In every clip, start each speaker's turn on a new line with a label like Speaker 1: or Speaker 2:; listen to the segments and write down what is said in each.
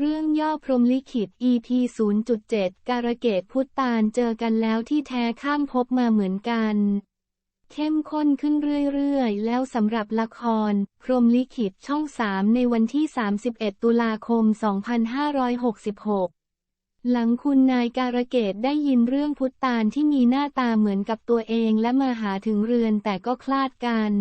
Speaker 1: เรื่องย่อพรมลิขิต EP 0.7 การเกดพุทธานเจอกันแล้วที่แท้ข้ามภพมาเหมือนกัน เข้มข้นขึ้นเรื่อยๆ แล้วสำหรับละคร พรมลิขิตช่อง 3 ในวันที่ 31 ตุลาคม 2566 หลังคุณนายการเกดได้ยินเรื่องพุทธานที่มีหน้าตาเหมือนกับตัวเองและมาหาถึงเรือนแต่ก็คลาดกัน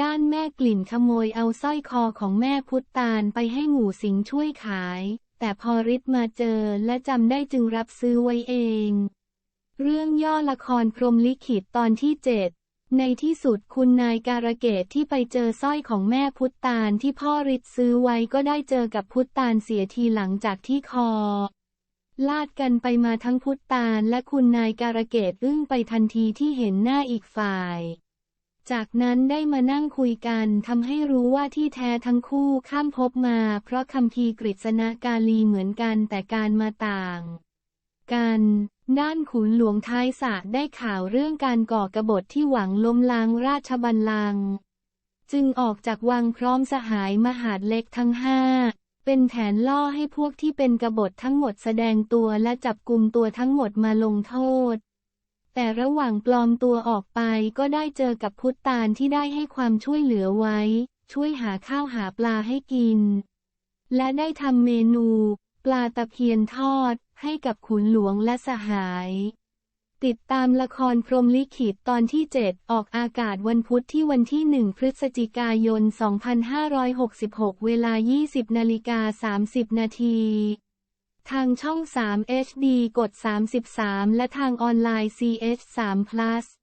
Speaker 1: ด้านแม่กลิ่นขโมยเอาสร้อยคอของแม่พุทธานไปให้หมู่สิงช่วยขาย แต่พอริศมาเจอและจำได้จึงรับซื้อไว้เอง เรื่องย่อละครพรมลิขิตตอนที่เจ็ดในที่สุดคุณนายการะเกดที่ไปเจอสร้อยของแม่พุทธานที่พ่อริศซื้อไว้ก็ได้เจอกับพุทธานเสียทีหลังจากที่คอ ลาดกันไปมาทั้งพุทธานและคุณนายการะเกดอึ้งไปทันทีที่เห็นหน้าอีกฝ่าย จากนั้นได้มานั่งคุยกันทำให้รู้ว่าที่แท้ทั้งคู่ข้ามภพมา เพราะคำพีร์กฤษณกาลีเหมือนกันแต่การมาต่าง กันด้านขุนหลวงท้ายสะได้ข่าวเรื่องการก่อกบฏที่หวังล้มล้างราชบัลลังก์จึงออกจากวังพร้อมสหายมหาดเล็กทั้งห้าเป็นแผนล่อให้พวกที่เป็นกบฏทั้งหมดแสดงตัวและจับกลุ่มตัวทั้งหมดมาลงโทษ แต่ระหว่างปลอมตัวออกไปก็ได้เจอกับพุทธานที่ได้ให้ความช่วยเหลือไว้ ช่วยหาข้าวหาปลาให้กิน และได้ทำเมนู ปลาตะเพียนทอด ให้กับขุนหลวงและสหาย ติดตามละครพรมลิขิตตอนที่ 7 ออกอากาศวันพุธที่วันที่ 1 พฤศจิกายน 2566 เวลา 20นาฬิกา30 นาที ทางช่อง 3 HD กด 33 และทางออนไลน์ CH3 Plus